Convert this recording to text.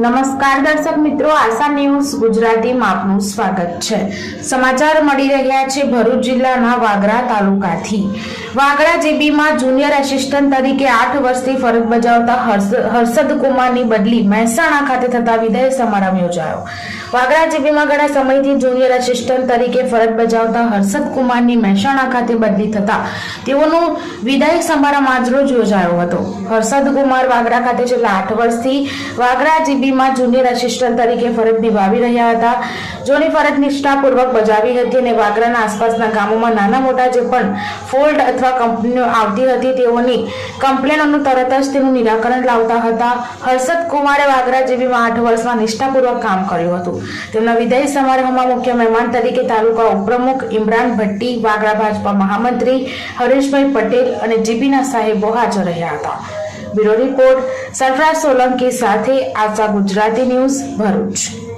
નમસ્કાર દર્શક મિત્રો, આશા ન્યૂઝ ગુજરાતીમાં આપનું સ્વાગત છે. સમાચાર મળી રહ્યા છે ભરૂચ જિલ્લાના વાગરા તાલુકાથી. વાગરા જેબીમાં જુનિયર એસિસ્ટન્ટ તરીકે આઠ વર્ષથી ફરજ બજાવતા હર્ષ- હર્ષદ કુમારની બદલી મહેસાણા ખાતે થતા વિદાય સમારંભ યોજાયો. વાગરા જેબીમાં ઘણા સમયથી જુનિયર એસિસ્ટન્ટ તરીકે ફરજ બજાવતા હર્ષદ કુમારની મહેસાણા ખાતે બદલી થતા તેઓનો વિદાય સમારંભ આજરોજ યોજાયો હતો. હર્ષદ કુમાર વાગરા ખાતે છેલ્લા આઠ વર્ષથી વાગરા જીબીમાં જુનિયર આસિસ્ટન્ટ તરીકે ફરજ નિભાવી રહ્યા હતા. જોની ફરજ નિષ્ઠાપૂર્વક બજાવી હતી અને વાગરાના આસપાસના ગામોમાં નાના મોટા જે પણ ફોલ્ડ અથવા કંપનીઓ આવતી હતી, તેઓની કમ્પ્લેનોનું તરત જ તેનું નિરાકરણ લાવતા હતા. હર્ષદ કુમારે વાગરા જેવીમાં આઠ વર્ષમાં નિષ્ઠાપૂર્વક કામ કર્યું હતું. તેમના વિદાય સમારોહમાં મુખ્ય મહેમાન તરીકે તાલુકા ઉપપ્રમુખ ઇમરાન ભટ્ટી, વાગરા ભાજપા મહામંત્રી હરેશભાઈ પટેલ અને જીબીના સાહેબો હાજર રહ્યા હતા. બ્યુરો રિપોર્ટ સરફરાજ સોલંકી સાથે આશા ગુજરાતી ન્યૂઝ ભરૂચ.